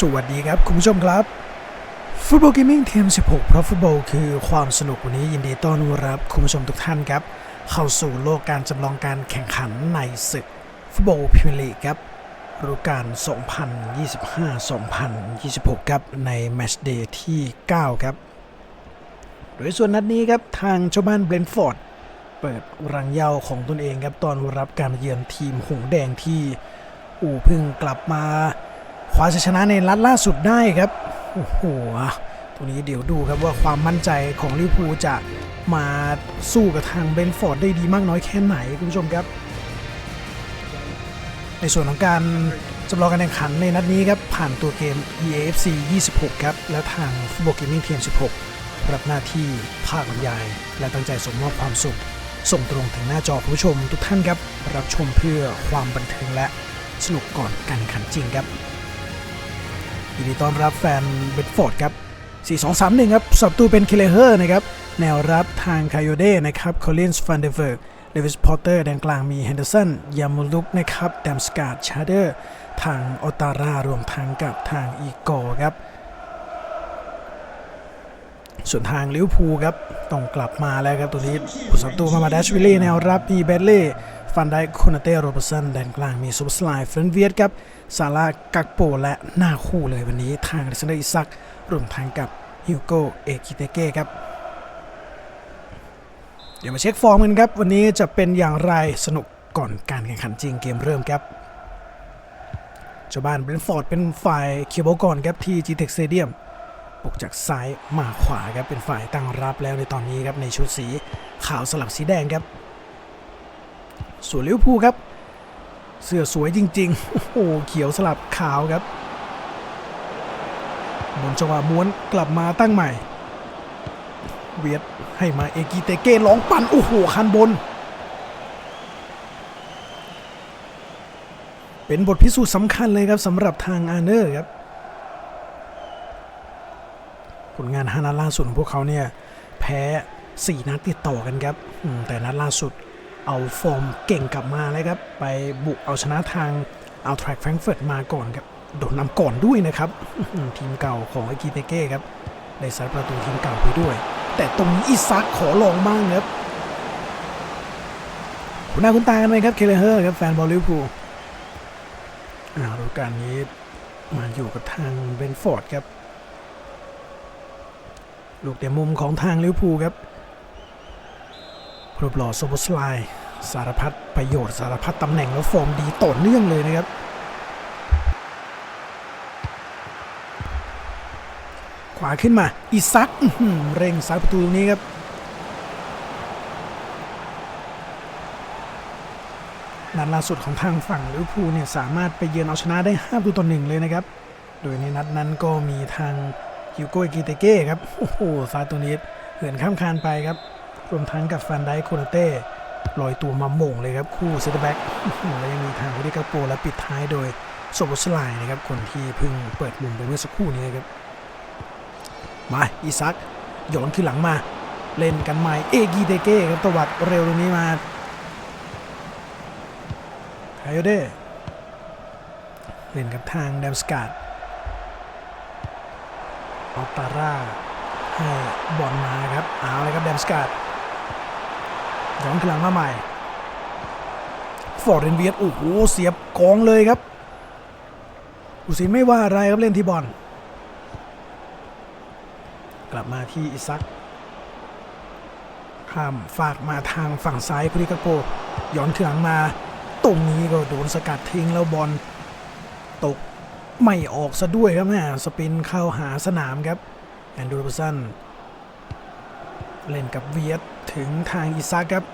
สวัสดีครับ คุณผู้ชมครับ ฟุตบอลเกมมิ่งเทม16 เพราะฟุตบอลคือความสนุกวันนี้ยินดีต้อนรับคุณผู้ชมทุกท่านครับ เข้าสู่โลกการจำลองการแข่งขันในศึก ฟุตบอลพรีเมียร์ลีกครับฤดูกาล 2025-2026 ครับในแมตช์เดย์ที่ 9 ครับ โดยส่วนนัดนี้ครับทางเจ้าบ้านเบรนฟอร์ดเปิดรังเยาของตนเองครับตอนรับการเยือนทีมหงสแดงที่อู่พึ่งกลับมา คว้าชัยชนะในนัดล่าสุดได้ครับโอ้โหตรงนี้เดี๋ยวดูครับว่าความมั่นใจของลิเวอร์พูลจะมาสู้กับทางเบนฟอร์ดได้ดีมากน้อยแค่ไหนคุณผู้ชมครับ ในส่วนของการจำลองการแข่งขันในนัดนี้ครับ ผ่านตัวเกม EAFC 26 ครับ และทางฟุตบอลเกมมิ่งเทียม16 รับหน้าที่ภาคบรรยาย และตั้งใจส่งมอบความสุข ส่งตรงถึงหน้าจอผู้ชมทุกท่านครับ รับชมเพื่อความบันเทิงและสนุกก่อนการแข่งขันจริงครับ ยินดีต้อนรับแฟนเบดฟอร์ดครับ 4-2-3-1 ครับสับตูเป็นเคเลเฮอร์นะครับ แนวรับทางคายโยเด้นะครับคอลลินส์ฟันเดเวิร์กเดวิสพอร์เตอร์แดนกลางมีเฮนเดอร์สันยามูลุกนะครับแดมสกาดชาร์เดอร์ ทางออตารารวมทั้งกับทางอีกอร์ครับ ส่วนทางลิเวอร์พูลครับต้องกลับมาแล้วครับตัวนี้ผู้สับตูมามาดัชวิลลี่แนวรับมีเบดเล่ฟันไดโคนาเต้โรเบร์สันแดนกลางมีซูเปอร์สไลน์เฟรนเวียตครับซาร่ากักโปและหน้าคู่เลยวันนี้ทางดิสเนอร์อิซักรวมทางกับฮิวโกเอกิเตเก้ครับเดี๋ยวมาเช็คฟอร์มกันครับ วันนี้จะเป็นอย่างไรสนุกก่อนการแข่งขันจริงเกมเริ่มครับเจ้าบ้านเบรนฟอร์ดเป็นฝ่ายเคียบอลก่อนครับที่ GTEC Stadium ปกจากซ้ายมาขวาครับเป็นฝ่ายตั้งรับแล้วในตอนนี้ครับในชุดสีขาวสลับสีแดงครับส่วนลิเวอร์พูลครับ เสื้อสวยจริง ๆ โอ้โหเขียวสลับขาวครับบนจังหวะม้วนกลับมาตั้งใหม่ เวียดให้มาเอกิเตเก้ร้องปั่นโอ้โหคันบน เป็นบทพิสูจน์สำคัญเลยครับสำหรับทางอาร์เนอร์ครับ ลงานฮานัดล่าสุดของพวกเขาเนี่ยแพ้ 4 นัดติดต่อกันครับ แต่นัดล่าสุดเอาฟอร์มเก่งกลับมาเลยครับ ไปบุกเอาชนะทางเอาแทร็กแฟรงก์เฟิร์ตมาก่อนครับ โดนนำก่อนด้วยนะครับ ทีมเก่าของไอกีเตเก้ครับ ได้ซัดประตูทีมเก่าไปด้วย แต่ตรงนี้อิซักขอลองบ้างครับคุณหน้าคุณตากันไหมครับ เคเลเฮอร์ครับ แฟนบอลลิเวอร์พูลอ่าฤดูกาลนี้มาอยู่กับทางเบนฟอร์ดครับ ลูกเตะมุมของทางลิเวอร์พูลครับรูปหล่อโซบสไลสารพัดประโยชน์สารพัดตำแหน่งแล้วฟอร์มดีต่อเนื่องเลยนะครับ ขวาขึ้นมาอีซักเร่งสายประตูตรงนี้ครับนัดล่าสุดของทางฝั่งลิเวอร์พูลเนี่ยสามารถไปเยือนเอาชนะได้5ประตูต่อหนึ่งเลยนะครับ โดยในนัดนั้นก็มีทาง ฮิวโกอิกิเตเก้ครับ โอ้โหซาตัวนี้เหือนข้ามคานไปครับ รวมทั้งกับฟันไดโคนาเต้ลอยตัวมาโหม่งเลยครับ คู่เซตแบ็กแล้วยังมีทางวิดิกาโปและปิดท้ายโดยโซบสไลน์นะครับ คนที่เพิ่งเปิดมุมไปเมื่อสักครู่นี้ครับ มาอีซักย้อนขึ้นหลังมา เล่นกันใหม่เอกีเตเก้ครับตวัดเร็วตรงนี้มาไคโยเด้เล่นกับทางแดมสการ์ด ออตาร่าให้บอลมาครับเอาเลยครับแดมสกาดย้อนขึ้นหลังมาใหม่ ฟอร์เรนเวียดโอ้โหเสียบกองเลยครับ อุสินไม่ว่าอะไรครับเล่นที่บอล กลับมาที่อิซักข้ามฝากมาทางฝั่งซ้ายพุริกาโปย้อนขึ้นหลังมา ตรงนี้ก็โดนสกัดทิ้งแล้วบอลตก ไม่ออกซะด้วยครับแม่สปินเข้าหาสนามครับแอนดรูว์สันเล่นกับเวียดถึงทางอิซักครับ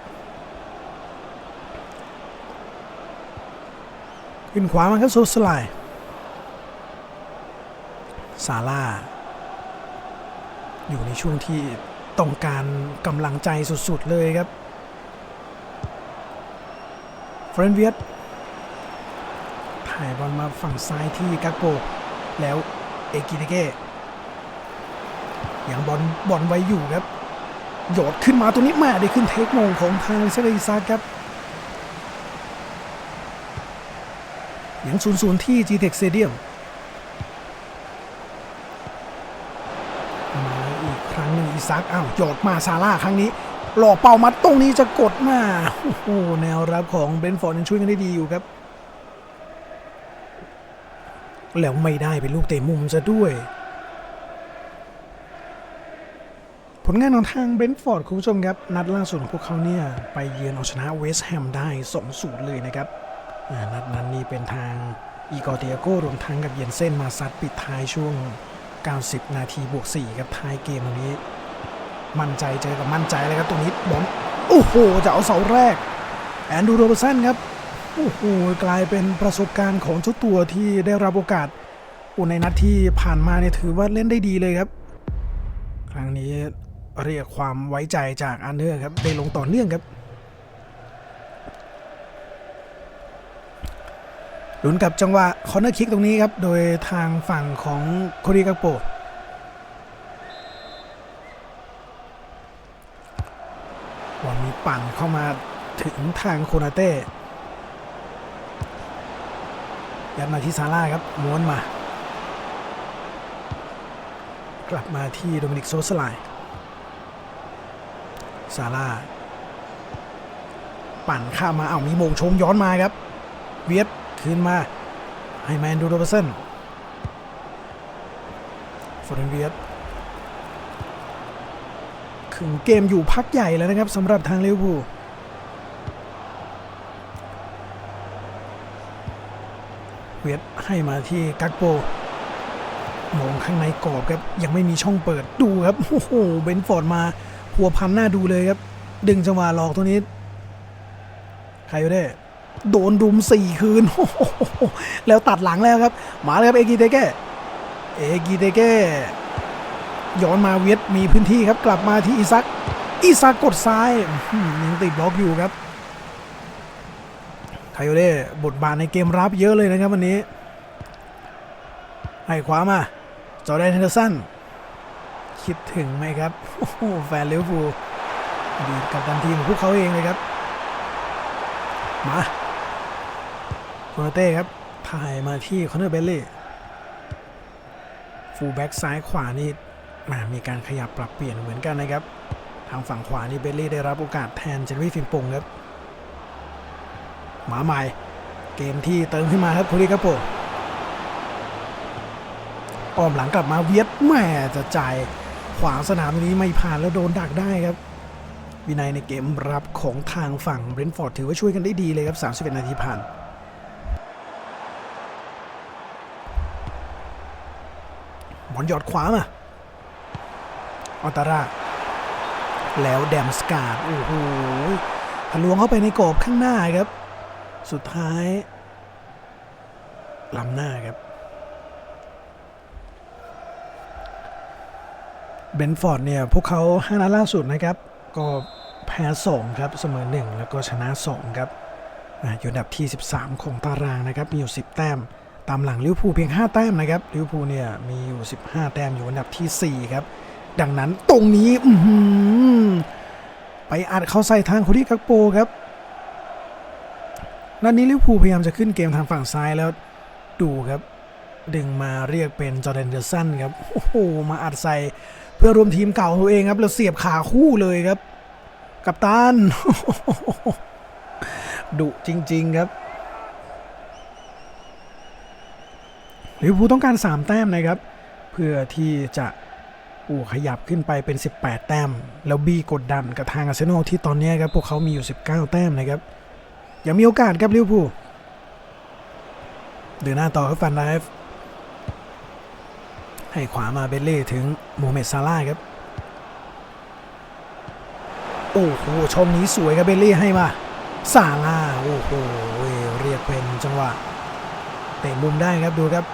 ขึ้นขวามาครับโซสไลซาร่าอยู่ในช่วงที่ต้องการกำลังใจสุด ๆ เลยครับเฟรนเวียต ถ่ายบอลมาฝั่งซ้ายที่กักโป แล้วเอกิเตเก้ยังบอลบอลไว้อยู่ครับโยดขึ้นมาตรงนี้แม่ได้ขึ้นเทคโมงของทางเซเรอิซาครับยังศูนย์ศูนย์ที่ GTEC Stadium มมาอีกครั้งหนึ่งอีซักอ้าวโยดมาซาร่าครั้งนี้ หลอกเป่ามัดตรงนี้จะกดมาโอ้โหแนวรับของเบนฟอร์ดยังช่วยกันได้ดีอยู่ครับ แล้วไม่ได้เป็นลูกเตะมุมซะด้วย ผลงานของทางเบนท์ฟอร์ดคุณผู้ชมครับ นัดล่าสุดของพวกเขาเนี่ย ไปเยือนเอาชนะเวสต์แฮมได้2-0เลยนะครับนัดนั้นนี่เป็นทางอีกอเตียโกรวมทั้งกับเยนเซนมาซัดปิดท้ายช่วง 90 นาทีบวก4ครับท้ายเกมวันนี้ มั่นใจเจอกับมั่นใจเลยครับตรงนี้บอลโอ้โหจะเอาเสาแรก แอนดูโรเบสันครับ โอ้โหกลายเป็นประสบการณ์ของเจ้าตัวที่ได้รับโอกาสอุในนัดที่ผ่านมาเนี่ยถือว่าเล่นได้ดีเลยครับ ครั้งนี้เรียกความไว้ใจจากอันเดอร์ครับได้ลงต่อเนื่องครับลุ้นกับจังหวะคอร์เนอร์คิกตรงนี้ครับ โดยทางฝั่งของโคริกาโปบอลมีปั่นเข้ามาถึงทางโคนาเต้ ยัดมาที่ซาร่าครับม้วนมา กลับมาที่โดมินิกโซสไลน์ซาร่าปั่นข้ามมาเอามีโมงชงย้อนมาครับ เวียดคืนมาให้แมนดูโรเบอร์สันฟอร์เรนเวียดขึงเกมอยู่พักใหญ่แล้วนะครับสำหรับทางลิเวอร์พูล เวียดให้มาที่กักโปมองข้างในกรอบครับ ยังไม่มีช่องเปิดดูครับโอ้โหเบนฟอร์ดมาพัวพันหน้าดูเลยครับ ดึงจังหวะหลอกตัวนี้ใครอยู่ได้โดนรุมสี่คืนโอ้โหแล้วตัดหลังแล้วครับ มาเลยครับเอกิเตเก้เอกิเตเก้ย้อนมาเวียดมีพื้นที่ครับกลับมาที่อีซักอีซักกดซ้ายหือยังติดบล็อกอยู่ครับ ไคโอเล่บทบาทในเกมรับเยอะเลยนะครับวันนี้ ให้ขวามาจอแดนเฮนเดอร์สันคิดถึงไหมครับ โอ้โหแฟนเลิเวอร์พูดีกับดันทีมของพวกเขาเองเลยครับ มาโคนาเต้ครับ ถ่ายมาที่คอนเนอร์เบลลี่ฟูลแบ็กซ้ายขวานี่มามีการขยับปรับเปลี่ยนเหมือนกันนะครับ ทางฝั่งขวานี่เบลลี่ได้รับโอกาสแทนเจนวี่ฟิมปงครับ หมาใหม่ เกมที่เติมขึ้นมาครับโคริกาโปอ้อมหลังกลับมาเวียดแม่จะจ่ายขวางสนามนี้ไม่ผ่านแล้วโดนดักได้ครับ วินัยในเกมรับของทางฝั่งเบรนท์ฟอร์ดถือว่าช่วยกันได้ดีเลยครับ 31 นาทีผ่านบอลหยอดขวามาออตาร่าแล้วแดมสกาดโอ้โหทะลวงเข้าไปในกรอบข้างหน้าครับ สุดท้ายล้ำหน้าครับเบนฟอร์ดเนี่ย พวกเขา5นัดล่าสุดนะครับ ก็แพ้2ครับ เสมอ 1 แล้วก็ชนะ 2 ครับอยู่อันดับที่ 13 ของตารางนะครับ มีอยู่ 10 แต้ม ตามหลังลิเวอร์พูลเพียง 5 แต้มนะครับลิเวอร์พูลเนี่ยมีอยู่ 15 แต้มอยู่อันดับทีสี่4 ครับ ดังนั้นตรงนี้ไปอัดเข้าใส่ทางโคดิกักโปครับ นัดนี้ลิเวอร์พูลพยายามจะขึ้นเกมทางฝั่งซ้ายแล้วดูครับ ดึงมาเรียกเป็นจอร์แดนเดอร์สันครับ โอ้โห มาอัดใส่เพื่อรวมทีมเก่าตัวเองครับ แล้วเสียบขาคู่เลยครับ กัปตันดุจริง ๆ ครับลิเวอร์พูลต้องการ 3 แต้มนะครับ เพื่อที่จะอ้ขยับขึ้นไปเป็น 18 แต้ม แล้วบีกดดันกับทางอาร์เซนอลที่ตอนนี้ครับ พวกเขามีอยู่ 19 แต้มนะครับ ยังมีโอกาสครับลิวพูเดินหน้าต่อครับฟันไลฟ์ให้ขวามาเบลเล่ถึงโมเมดซาร่าครับ โอ้โหช่องนี้สวยครับเบลเล่ให้มาซาร่าโอ้โหเรียกเป็นจังหวะเตะมุมได้ครับดูครับ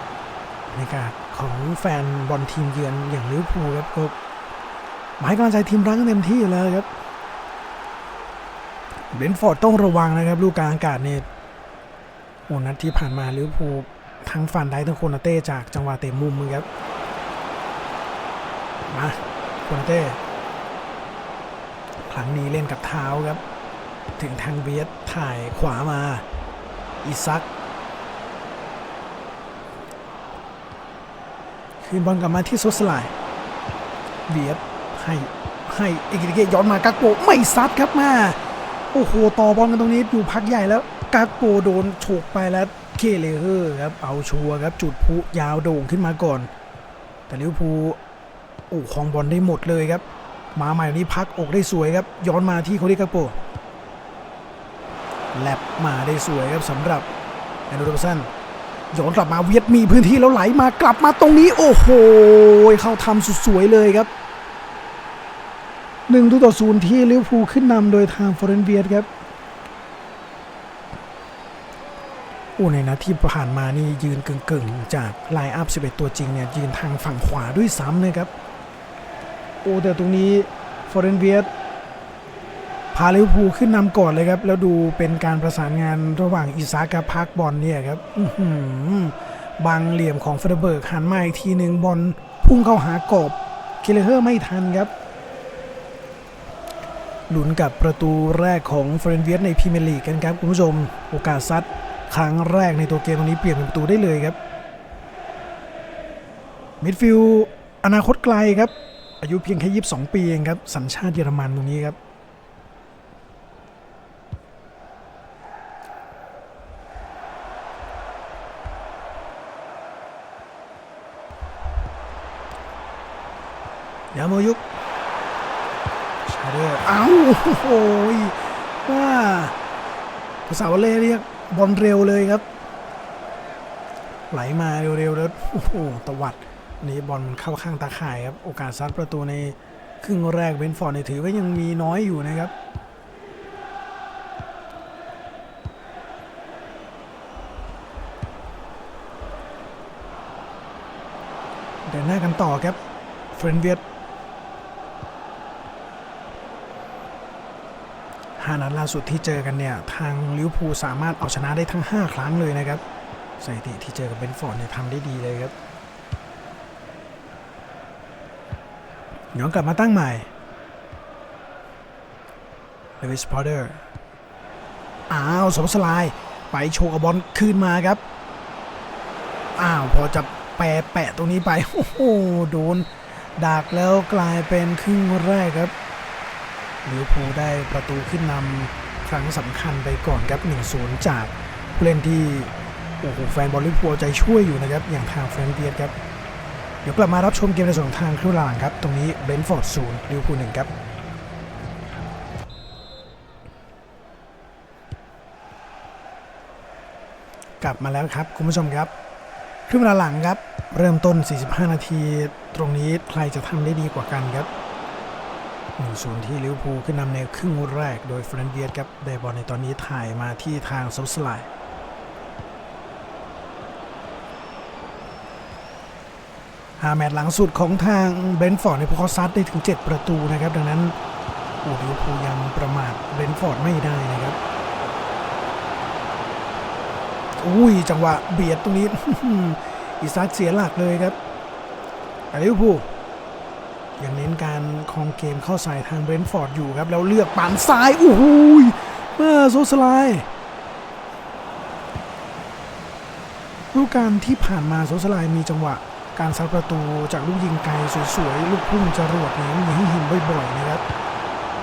บรรยากาศของแฟนบอลทีมเยือนอย่างลิวพูครับก็หมายกำลังใจทีมรั้งเต็มที่อยู่แล้วครับ เบนฟอร์ดต้องระวังนะครับลูกกลางอากาศเนี่ยโอ้นัดที่ผ่านมาลิเวอร์พูลทั้งฟันได้ทั้งโคนาเต้จากจังหวะเตะมุมมือครับมาโคนาเต้ครั้งนี้เล่นกับเท้าครับ ถึงทางเบียดถ่ายขวามาอีซักคืนบอลกลับมาที่ซุสไลเบียดให้ให้เอกิเกย้อนมากากโปไม่ซัดครับมา โอ้โหต่อบอลกันตรงนี้อยู่พักใหญ่แล้วกาโปโดนฉกไปแล้วเคเลเฮอร์ครับเอาชัวร์ครับจุดพุยาวโด่งขึ้นมาก่อน แต่ลิเวอร์พูลโอ้ครองบอลได้หมดเลยครับ มาใหม่นี้พักอกได้สวยครับ ย้อนมาที่โคดิกาโปแลบมาได้สวยครับสำหรับแอนดูโรบสันย้อนกลับมาเวียดมีพื้นที่แล้วไหลมากลับมาตรงนี้ โอ้โห เข้าทำสุดสวยเลยครับ หนึ่งต่อศูนย์ที่ลิเวอร์พูลขึ้นนำโดยทางฟอร์เรนเวียดครับโอ้ในนัดที่ผ่านมานี่ยืนกึ่งๆ จากไลน์อัพ 11 ตัวจริงเนี่ย ยืนทางฝั่งขวาด้วยซ้ำนะครับ โอ้แต่ตรงนี้ฟอร์เรนเวียดพาลิเวอร์พูลขึ้นนำก่อนเลยครับ แล้วดูเป็นการประสานงานระหว่างอิซากับพาร์คบอลเนี่ยครับบางเหลี่ยมของเฟเดเบิร์กหันมาอีกทีหนึ่งบอลพุ่งเข้าหากรอบเคเลเฮอร์ไม่ทันครับ หลุนกับประตูแรกของเฟรนเวียดในพรีเมียร์ลีกกันครับคุณผู้ชมโอกาสซัดครั้งแรกในตัวเกมตรงนี้เปลี่ยนเป็นประตูได้เลยครับมิดฟิลด์อนาคตไกลครับ อายุเพียงแค่22ปีเองครับ สัญชาติเยอรมันตรงนี้ครับ ยาโมยุก ชาเดอร์อ้าวโอ้โหยว่าภาษาวอลเล่เรียกบอลเร็วเลยครับ ไหลมาเร็วๆแล้วโอ้โหตวัดนี่บอลมันเข้าข้างตาข่ายครับ โอกาสซัดประตูในครึ่งแรกเบนฟอร์ดเนี่ยถือว่ายังมีน้อยอยู่นะครับเดินหน้ากันต่อครับเฟรนเวียด ห้านัดล่าสุดที่เจอกันเนี่ย ทางลิเวอร์พูลสามารถเอาชนะได้ทั้ง 5 ครั้งเลยนะครับสถิติที่เจอกับเบนฟอร์ดเนี่ยทำได้ดีเลยครับย้อนกลับมาตั้งใหม่เลวิสพอเดอร์อ้าวสมสลาย ไปโชว์กับบอลคืนมาครับ อ้าว พอจะแปะแปะตรงนี้ไป โอ้โห โดนดักแล้วกลายเป็นครึ่งแรกครับ ลิเวอร์พูลได้ประตูขึ้นนำครั้งสำคัญไปก่อนครับ 1-0 จากผู้เล่นที่โอ้โหแฟนบอลลิเวอร์พูลใจช่วยอยู่นะครับ อย่างทางแฟรงค์เบียร์ครับ เดี๋ยวกลับมารับชมเกมในส่วนของทางครึ่งหลังครับ ตรงนี้เบนฟอร์ดศูนย์ลิเวอร์พูลหนึ่งครับกลับมาแล้วครับ คุณผู้ชมครับครึ่งเวลาหลังครับ เริ่มต้น 45 นาที ตรงนี้ใครจะทำได้ดีกว่ากันครับ 1-0ที่ลิเวอร์พูลขึ้นนำในครึ่งแรก โดยเฟรนเวียสครับได้บอลในตอนนี้ถ่ายมาที่ทางซับสไลด์หาแมตช์หลังสุดของทางเบนท์ฟอร์ดในพวกเขาซัดได้ถึง 7 ประตูนะครับ ดังนั้นอ้ลิเวอร์พูลยังประมาทเบนท์ฟอร์ดไม่ได้นะครับอุ้ยจังหวะเบียดตรงนี้อิซักเสียหลักเลยครับลิเวอร์พูล ยังเน้นการคองเกมเข้าใส่ทางเบรนฟอร์ดอยู่ครับ แล้วเลือกปั่นซ้ายโอ้โหเมื่อโซสไลด์รูปการที่ผ่านมาโซสไลมีจังหวะ การซัดประตูจากลูกยิงไกลสวยๆ ลูกพุ่งจรวดเนี่ยมีให้เห็นบ่อยๆนะครับ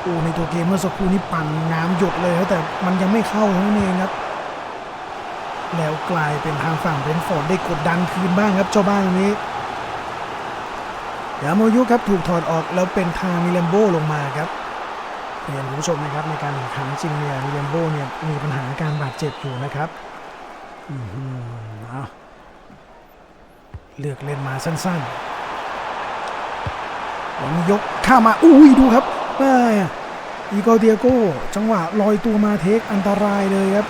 โอ้ในตัวเกมเมื่อสักครู่นี้ปั่นงามหยดเลยแต่มันยังไม่เข้าเท่านั้นเองครับ แล้วกลายเป็นทางฝั่งเบรนฟอร์ดได้กดดันคืนบ้างครับเจ้าบ้านนี้ ยาโมยุครับถูกถอดออกแล้วเป็นทางมิเลมโบลงมาครับเรียนคุณผู้ชมนะครับในการแข่งขันจริงเนี่ยมิเลมโบเนี่ยมีปัญหาการบาดเจ็บอยู่นะครับอือหือเอาเลือกเล่นมาสั้นๆวันนี้ยกข้ามาอุ้ยดูครับแม่อีโกเดียโกจังหวะลอยตัวมาเทคอันตรายเลยครับ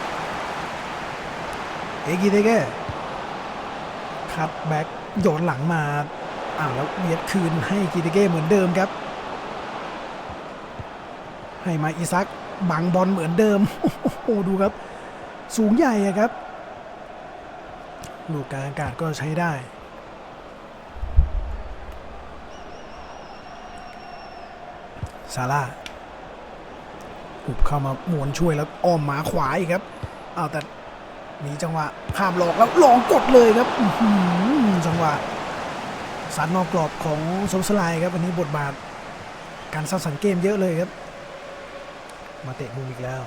เอกิเตเก้คัดแบ็กโยนหลังมา อ้าวแล้วเบียดคืนให้กิเตเก้เหมือนเดิมครับ ให้มาอิซักบังบอลเหมือนเดิมโอ้โหดูครับ สูงใหญ่ครับ ลูกกลางอากาศก็ใช้ได้ซาร่าหุบเข้ามาหมวนช่วยแล้วอ้อมหมาขวาอีกครับเอาแต่มีจังหวะข้ามหลอกแล้วลองกดเลยครับจังหวะ สันนอกกรอบของโซลสไลด์ครับวันนี้บทบาท การสร้างสรรค์เกมเยอะเลยครับ มาเตะมุมอีกแล้ว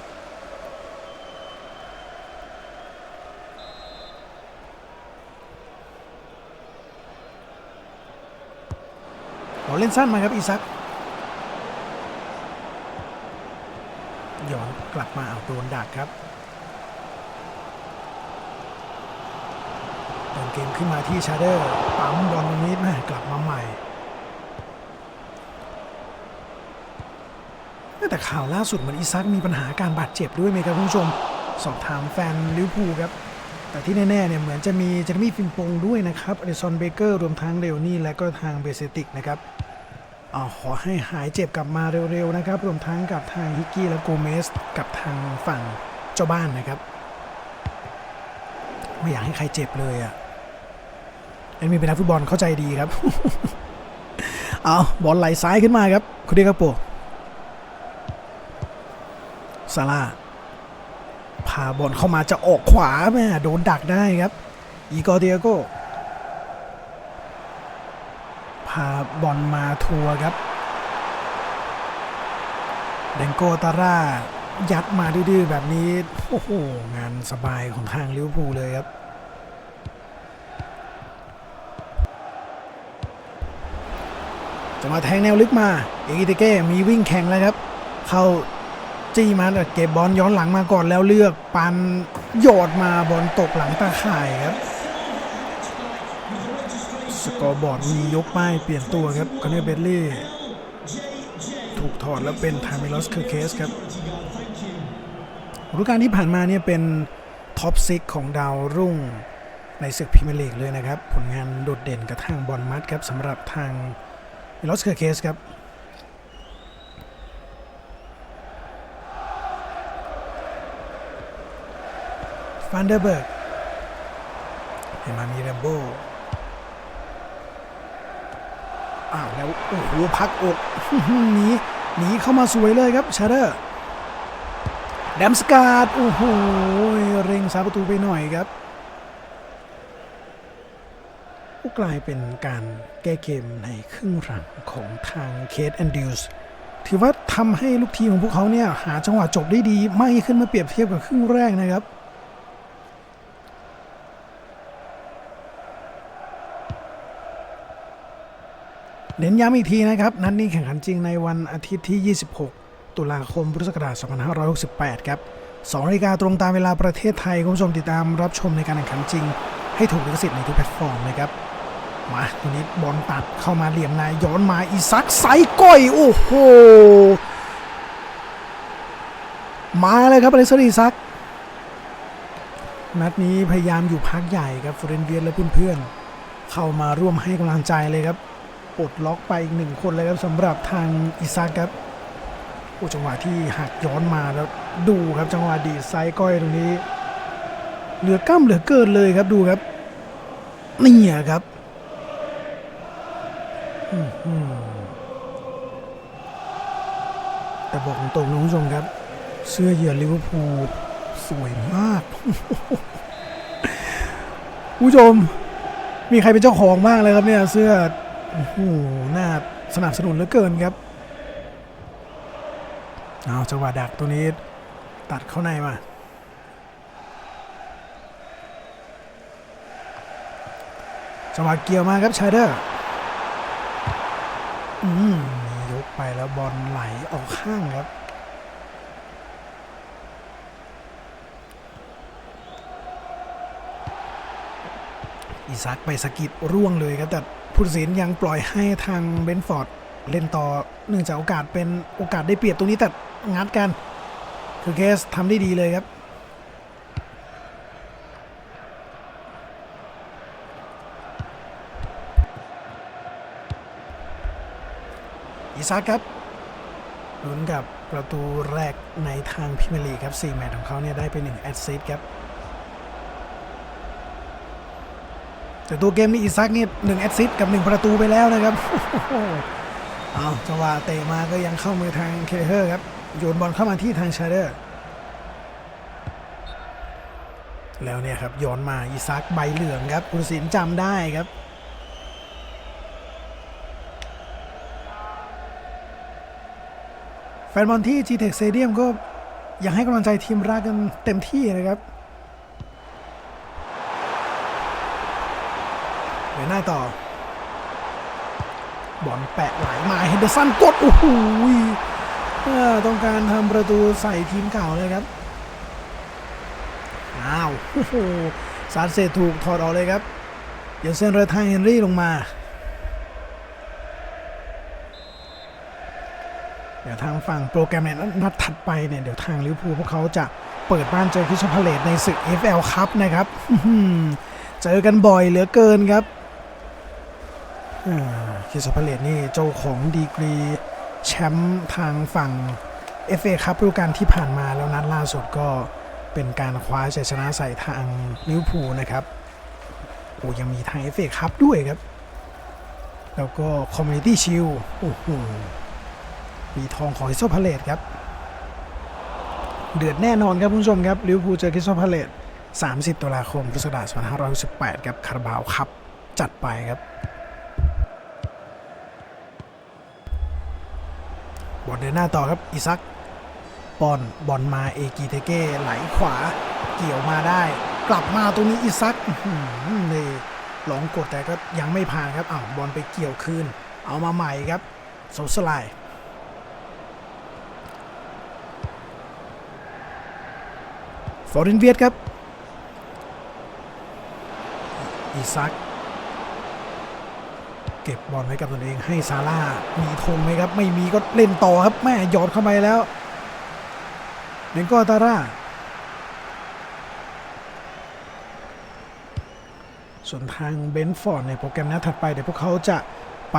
เราเล่นสั้นมาครับอีซักย้อนกลับมาเอาโดนดักครับ เกมขึ้นมาที่ชาเดอร์ปั๊มบอลตรงนี้แม่กลับมาใหม่ แต่ข่าวล่าสุดเหมือนอีซักมีปัญหาการบาดเจ็บด้วยไหมครับคุณผู้ชม สอบถามแฟนลิเวอร์พูลครับ แต่ที่แน่ๆเนี่ยเหมือนจะมีเจอร์มี่ฟินปงด้วยนะครับอเดซอนเบเกอร์รวมทั้งเรโอนี่และก็ทางเบเซติกนะครับอขอให้หายเจ็บกลับมาเร็วๆนะครับ รวมทั้งกับทางฮิกกี้และโกเมสกับทางฝั่งเจ้าบ้านนะครับ ไม่อยากให้ใครเจ็บเลยอะ อ็นมีเป็นนักฟุตบอลเข้าใจดีครับ เอาบอลไหลซ้ายขึ้นมาครับคุณเดกาโปซาร่าพาบอลเข้ามาจะออกขวาแม่โดนดักได้ครับ อีกอเดียโกพาบอลมาทัวร์ครับเดนโกตาร่ายัดมาดื้อๆแบบนี้ โอ้โห งานสบายของทางลิเวอร์พูลเลยครับ มาแทงแนวลึกมาเอกิเตเก้มีวิ่งแข่งแล้วครับ เข้าจี้มาแต่เก็บบอลย้อนหลังมาก่อนแล้วเลือกปันโยดมาบอลตกหลังตาข่ายครับ สกอร์บอร์ดมียกป้ายเปลี่ยนตัวครับคอนเนอร์เบดลี่ถูกถอดแล้วเป็นทามิลอสเคอร์เคสครับฤดูกาลที่ผ่านมาเนี่ยเป็นท็อปซิกของดาวรุ่งในศึกพรีเมียร์ลีกเลยนะครับ ผลงานโดดเด่นกระทั่งบอลมัดครับสำหรับทาง ลอสเคอร์เคสครับฟันเดอร์เบิร์กเห็นมามีแรมโบ้อ้าวแล้วโอ้โหพักอกหนีหนีเข้ามาสวยเลยครับชาเดอร์แดมสกาดโอ้โหเร่งสาประตูไปหน่อยครับ ก็กลายเป็นการแก้เกมในครึ่งหลังของทางเคทแอนดิวส์ถือว่าทำให้ลูกทีมของพวกเขาเนี่ยหาจังหวะจบได้ดีไม่ขึ้นมาเปรียบเทียบกับครึ่งแรกนะครับเน้นย้ำอีกทีนะครับ นัดนี้แข่งขันจริงในวันอาทิตย์ที่ 26 ตุลาคมพุทธศักราช2568 ครับ2นาฬิกาตรงตามเวลาประเทศไทย คุณผู้ชมติดตามรับชมในการแข่งขันจริง ให้ถูกลิขสิทธิ์ในทุกแพลตฟอร์มนะครับ มาทีนี้บอลตัดเข้ามาเหลี่ยมนายย้อนมาอีซักไซก้อยโอ้โหมาเลยครับอเล็กซ์อีซักนัดนี้พยายามอยู่พักใหญ่ครับฟเรนเวียนและเพื่อนๆเข้ามาร่วมให้กำลังใจเลยครับปลดล็อกไปอีกหนึ่งคนเลยครับสำหรับทางอิซักครับโอ้จังหวะที่หักย้อนมาแล้วดูครับจังหวะดีไซก้อยตรงนี้ เหลือกล้ามเหลือเกินเลยครับดูครับนี่ครับ แต่บอกตรงๆนะคุณผู้ชมครับ เสื้อเหยื่อลิเวอร์พูลสวยมากคุณผู้ชม มีใครเป็นเจ้าของบ้างเลยครับเนี่ย เสื้อโอ้โหน่าสนับสนุนเหลือเกินครับเอาจังหวะดักตัวนี้ตัดเข้าในมาจังหวะเกี่ยวมาครับชายเดอร์ อืมยกไปแล้วบอลไหลออกข้างครับอีซักไปสะกิดร่วงเลยครับ แต่ผู้สินยังปล่อยให้ทางเบนฟอร์ดเล่นต่อเนื่องจากโอกาสเป็นโอกาสได้เปรียบตรงนี้แต่งัดกัน คือเคสทำได้ดีเลยครับ อีซักครับลุ้นกับประตูแรกในทางพิมลีครับ4แมตช์ของเขาเนี่ยได้ไป1แอสซิสต์ครับแต่ตัวเกมนี้อีซักนี่หนึ่งแอสซิสต์กับ 1 ประตูไปแล้วนะครับเอาจังหวะเตะมาก็ยังเข้ามือทางเคเฮอร์ครับโยนบอลเข้ามาที่ทางชาเดอร์ แล้วเนี่ยครับย้อนมาอีซักใบเหลืองครับผู้ตัดสินจำได้ครับ แฟนบอลที่ G-Tech Stadium ก็อยากให้กำลังใจทีมรักกันเต็มที่นะครับเดี๋ยวหน้าต่อบอลแปะไหลมาเฮนเดอร์สันกดโอ้โหต้องการทำประตูใส่ทีมเก่าเลยครับอ้าวโอ้โหซานเซถูกถอดออกเลยครับเดี๋ยวเซนเรทางเฮนรี่ลงมา เดี๋ยวทางฝั่งโปรแกรมเนี่ยนัดถัดไปเนี่ยเดี๋ยวทางลิเวอร์พูลพวกเขาจะเปิดบ้านเจอคิสตัลพาเลตในศึก FL ครับนะครับเจอกันบ่อยเหลือเกินครับคิสตัลพาเลตนี่เจ้าของดีกรีแชมป์ทางฝั่ง FA ครับฤดูกาลที่ผ่านมาแล้วนัดล่าสุดก็เป็นการคว้าชัยชนะใส่ทางลิเวอร์พูลนะครับโอ้ยังมีทาง FA ครับด้วยครับ แล้วก็ Community Shield โอ้โห มีทองของคริสตัลพาเลตครับ เดือดแน่นอนครับคุณผู้ชมครับลิเวอร์พูลเจอคริสตัลพาเลต30 ตุลาคมพุทธศักราช2568ครับคาราบาวครับจัดไปครับบอลเดินหน้าต่อครับอิซักบอลบอลมาเอกีเทเก้ไหลขวา เกี่ยวมาได้ กลับมาตรงนี้อิซักนี่ลองกดแต่ก็ยังไม่ผ่านครับอ้าวบอลไปเกี่ยวคืน เอามาใหม่ครับโซสไลด์ ฟอรินเวียดครับ อีซัก เก็บบอลไว้กับตนเองให้ซาร่ามีธงไหมครับ ไม่มีก็เล่นต่อครับแม่หยอดเข้าไปแล้วเนนโกตาร่าส่วนทางเบนฟอร์ดในโปรแกรมนัดถัดไปเดี๋ยวพวกเขาจะไป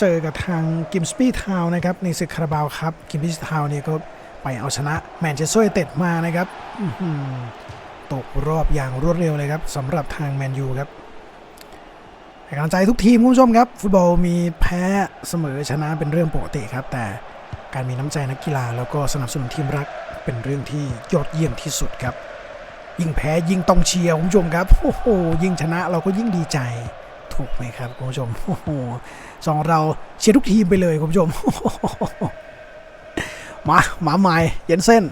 เจอกับทางกิมสปีทาวนะครับในศึกคาราบาวครับกิมสปีทาวเนี่ยก็ ไปเอาชนะแมนเชสเตอร์เต็ดมานะครับตกรอบอย่างรวดเร็วเลยครับสำหรับทางแมนยูครับให้กำลังใจทุกทีมคุณผู้ชมครับ ฟุตบอลมีแพ้เสมอชนะเป็นเรื่องปกติครับ แต่การมีน้ำใจนักกีฬาแล้วก็สนับสนุนทีมรักเป็นเรื่องที่ยอดเยี่ยมที่สุดครับ ยิ่งแพ้ยิ่งต้องเชียร์คุณผู้ชมครับโอ้โหยิ่งชนะเราก็ยิ่งดีใจถูกไหมครับคุณผู้ชมโอ้โหสองเราเชียร์ทุกทีมไปเลยคุณผู้ชม มาหมาใหม่เย็นเส้น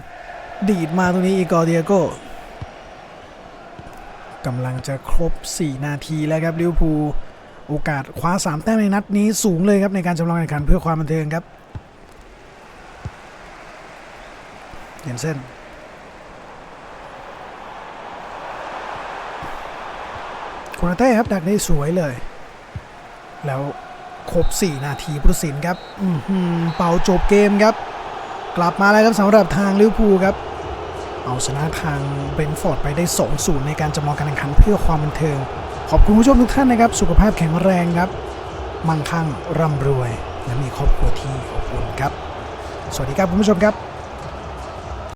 ดีดมาตรงนี้อีกอเดียโกกำลังจะครบ 4 นาทีแล้วครับลิวพูโอกาสคว้า 3 แต้มในนัดนี้สูงเลยครับในการจำลองแข่งขันเพื่อความบันเทิงครับเย็นเส้นคุณเต้ครับดักได้สวยเลย แล้วครบ 4 นาทีพุทธศิลป์ครับเป่าจบเกมครับ กลับมาแล้วครับสำหรับทางลิเวอร์พูลครับ เอาชนะทางเบนฟอร์ดไปได้2-0ในการจำลองการแข่งขันเพื่อความบันเทิง ขอบคุณผู้ชมทุกท่านนะครับ สุขภาพแข็งแรงครับ มั่งคั่งร่ำรวย และมีครอบครัวที่อบอุ่นครับ สวัสดีครับคุณผู้ชมครับ